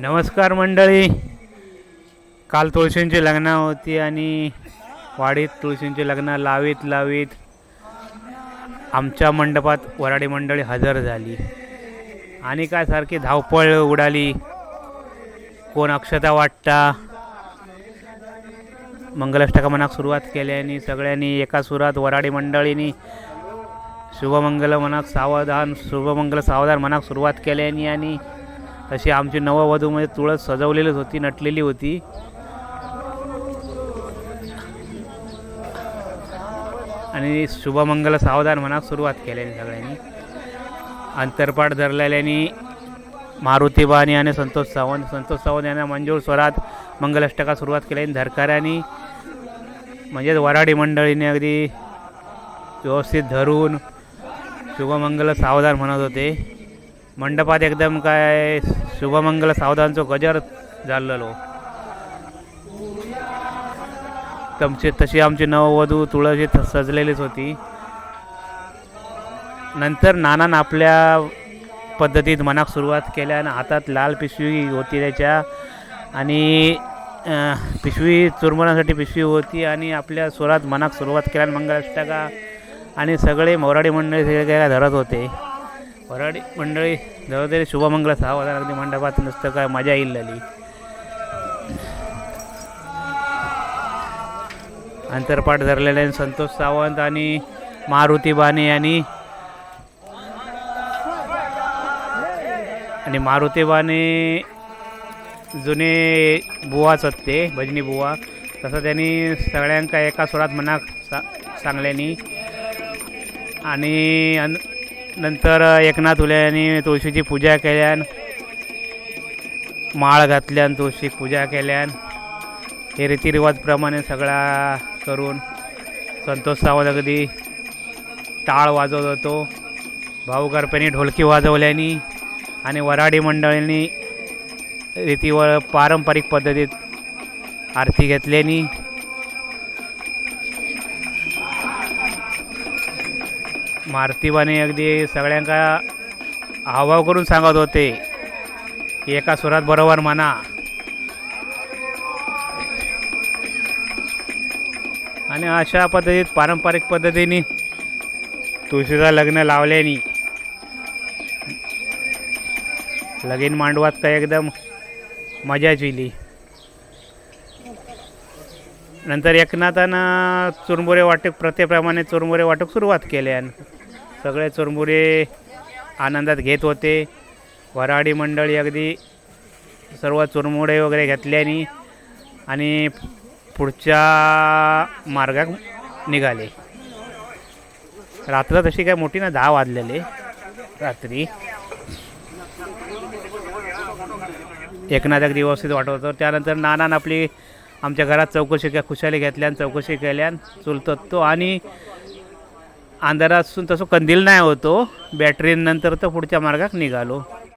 नमस्कार मंडळी. काल तुळशींची लग्न होती आणि वाडीत तुळशींची लग्न लावीत लावीत आमच्या मंडपात वराडी मंडळी हजर झाली. आणि काय सारखी धावपळ उडाली. कोण अक्षता वाटता. मंगलाष्टका मनाक सुरुवात केल्याने सगळ्यांनी एका सुरात वराडी मंडळींनी शुभमंगल मनाक सावधान शुभमंगल सावधान मनाक सुरुवात केल्याने आणि तशी आमची नववधूमध्ये तुळस सजवलेलीच होती नटलेली होती. आणि शुभमंगल सावधान म्हणा सुरुवात केल्याने सगळ्यांनी. अंतरपाठ धरलेल्यानी मारुतीबाणी आणि संतोष सावंत. संतोष सावंत यांना मंजूर स्वरात मंगलाष्टका सुरुवात केल्याने धरकाऱ्यांनी म्हणजेच वराडी मंडळीने अगदी व्यवस्थित धरून शुभमंगल सावधान म्हणत होते. मंडपात एकदम काय शुभमंगल सावधानचो गजर झालेलो. तमचे तशी आमची नववधू तुळशी सजलेलीच होती. नंतर नानान आपल्या पद्धतीत मनाक सुरुवात केल्या आणि हातात लाल पिशवी होती त्याच्या. आणि पिशवी चुरमण्यासाठी पिशवी होती आणि आपल्या स्वरात मनाक सुरुवात केल्या मंगलाष्टका आणि सगळे मोराडी मंडळी सगळे काय धरत होते. वराडी मंडळी जवळजवळ शुभमंगल सहा वाजता अगदी मंडपात नुसतं काय मजा येईल आली. अंतरपाठ धरलेले संतोष सावंत आणि मारुती बाने यांनी. आणि मारुती बाणे जुने बुवाच होते ते भजनी बुवा तसं त्यांनी सगळ्यांका एका सुरात मनाक सा सांगल्यानी. आणि अन नंतर एकनाथ उल्यानी तुळशीची पूजा केल्यान माळ घातल्यान तुळशी पूजा केल्यान हे रीतिरिवाजप्रमाणे सगळा करून संतोष सावंत अगदी टाळ वाजवत होतो. भाऊ करप्यानी ढोलकी वाजवल्यानी आणि वराडी मंडळींनी रीतीवर पारंपरिक पद्धतीत आरती घेतल्यानी मारतीबाने अगदी सगळ्यांका हावभाव करून सांगत होते. की एका सुरात बरोबर म्हणा. आणि अशा पद्धतीत पारंपरिक पद्धतीने तुळशीचं लग्न लावल्याने लगीन मांडवात काय एकदम मजाच येली नंतर एकनाथानं चुरमुरे वाटप प्रथेप्रमाणे चुरमुरे वाटप सुरुवात केले सगळे चुरमुरे आनंदात घेत होते. वराडी मंडळी अगदी सर्व चुरमुरे वगैरे घेतल्यानी आणि पुढच्या मार्गात निघाले. रात्र तशी काय मोठी ना दहा वाजलेले रात्री. एकनाथ अगदी व्यवस्थित वाटत होतं. त्यानंतर नानान आपली आमच्या घरात चौकशी काय खुशाली घेतल्यान चौकशी केल्यान चुलतो तो आणि अंधारातून तसं कंदील नाही होतो. बॅटरी नंतर तर पुढच्या मार्गात निघालो.